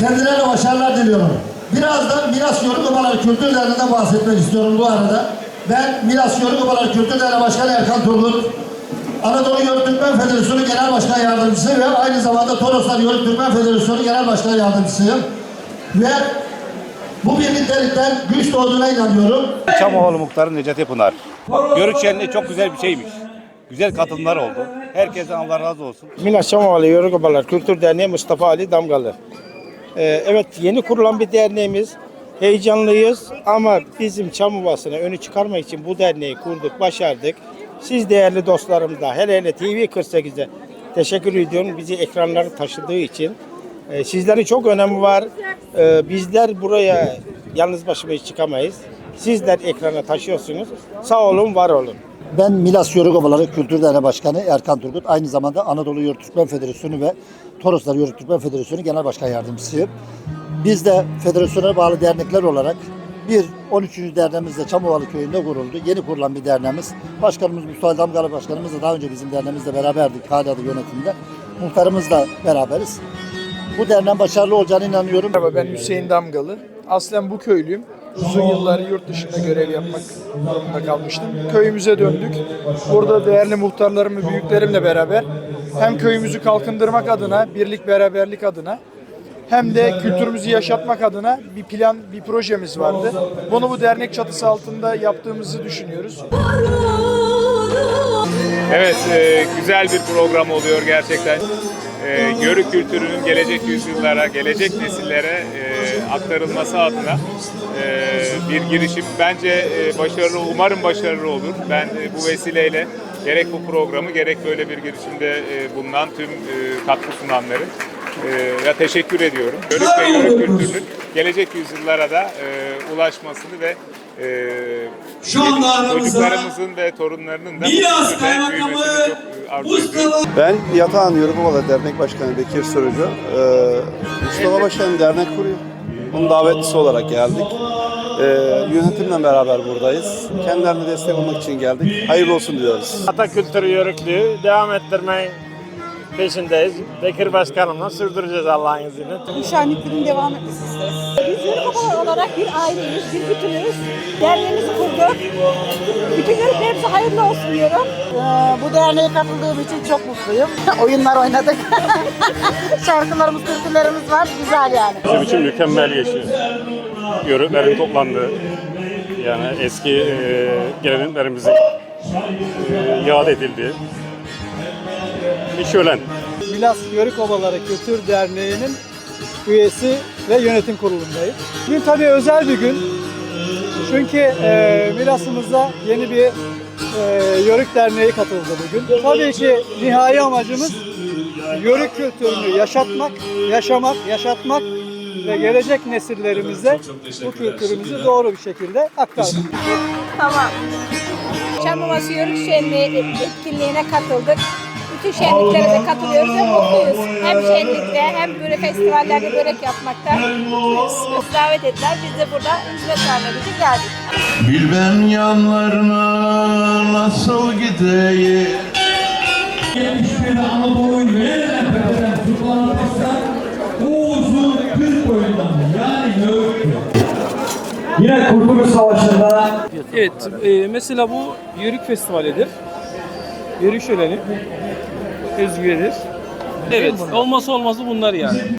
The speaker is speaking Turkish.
Kendilerine başarılar diliyorum. Birazdan Miras Yörük Obaları Kültür Derneği'nden bahsetmek istiyorum bu arada. Ben Miras Yörük Obaları Kültür Derneği Başkanı Erkan Turgut. Anadolu Yörük Türkmen Federasyonu Genel Başkan Yardımcısı ve aynı zamanda Toroslar Yörük Türkmen Federasyonu Genel Başkan Yardımcısıyım. Ve bu birliktelikten güç doğduğuna inanıyorum. Çamoğlu Muhtarı Necati Pınar. Yörük şenliği çok güzel bir şeymiş. Güzel katılımlar oldu. Herkesten Allah razı olsun. Milas Çamovalı Yörük Obalar Kültür Derneği Mustafa Ali Damgalı. Ee, evet yeni kurulan bir derneğimiz. Heyecanlıyız ama bizim Çamovası'na önü çıkarmak için bu derneği kurduk, başardık. Siz değerli dostlarım da hele hele TV 48'e teşekkür ediyorum bizi ekranlara taşıdığı için. Ee, sizlerin çok önemi var. Ee, bizler buraya yalnız başıma hiç çıkamayız. Sizler ekrana taşıyorsunuz. Sağ olun, var olun. Ben Milas Yörük Obaları Kültür Derneği Başkanı Erkan Turgut. Aynı zamanda Anadolu Yörük Federasyonu ve Toroslar Yörük Federasyonu Genel Başkan Yardımcısıyım. Biz de federasyona bağlı dernekler olarak bir 13. derneğimiz de Çamovalı Köyü'nde kuruldu. Yeni kurulan bir derneğimiz. Başkanımız Mustafa Damgalı Başkanımız da daha önce bizim derneğimizle beraberdik. Hala da yönetimde. Muhtarımızla beraberiz. Bu derneğin başarılı olacağına inanıyorum. Merhaba ben Hüseyin Damgalı. Aslen bu köylüyüm. Uzun yıllar yurt dışında görev yapmak durumunda kalmıştım. Köyümüze döndük. Burada değerli muhtarlarım ve büyüklerimle beraber hem köyümüzü kalkındırmak adına, birlik beraberlik adına hem de kültürümüzü yaşatmak adına bir plan, bir projemiz vardı. Bunu bu dernek çatısı altında yaptığımızı düşünüyoruz. Evet, e, güzel bir program oluyor gerçekten. E, Yörük kültürünün gelecek yüzyıllara, gelecek nesillere e, aktarılması adına e, bir girişim. Bence e, başarılı, umarım başarılı olur. Ben e, bu vesileyle gerek bu programı gerek böyle bir girişimde e, bulunan tüm e, katkı sunanları e, ya teşekkür ediyorum. Yörük ve Yörük kültürünün gelecek yüzyıllara da e, ulaşmasını ve e, Şu anda çocuklarımızın ve torunlarının da Milas Kaymakamı çok arzu ediyorum. Mustafa Ben Yatağan Yörükovalı Dernek Başkanı Bekir Sürücü. Ee, Mustafa Başkan dernek kuruyor. Bunun davetlisi olarak geldik. Ee, yönetimle beraber buradayız. Kendilerine destek olmak için geldik. Hayırlı olsun diyoruz. Ata kültürü yörüklüğü devam ettirmeyi peşindeyiz. Bekir Başkanımla sürdüreceğiz Allah'ın izniyle. Bu şenliklerin devam etmesi isteriz. Obalar olarak bir aileyiz, bir bütünüz. Derneğimizi kurduk. Bütün yörüklerimize hayırlı olsun diyorum. Ee, bu derneğe katıldığım için çok mutluyum. Oyunlar oynadık. Şarkılarımız, türkülerimiz var. Güzel yani. Bizim için mükemmel geçiyor. Yörüklerin toplandığı, yani eski e, geleneklerimizin e, yad edildiği bir şölen. Milas Yörük Obaları Kültür Derneği'nin üyesi ve yönetim kurulundayım. Bugün tabii özel bir gün. Çünkü e, Milas'ımıza yeni bir e, Yörük Derneği katıldı bugün. Tabii ki nihai amacımız Yörük kültürünü yaşatmak, yaşamak, yaşatmak ve gelecek nesillerimize bu kültürümüzü doğru bir şekilde aktarmak. Tamam. Çamlıbası Yörük Şenliği etkinliğine katıldık. Bütün şenliklere de katılıyoruz ve mutluyuz. Hem şenlikte hem böyle festivallerde börek yapmakta mutluyuz. Davet ettiler. Biz de burada hizmet vermek için geldik. Bilben yanlarına nasıl gideyim bir Anadolu nereden tepeden tutulanırsa o uzun Türk boyundan yani Yörük. Yine Kurtuluş Savaşı'nda Evet, e, mesela bu Yörük Festivali'dir. Yörük şöleni. Özgüvedir. Evet, olmazsa olmazı bunlar yani.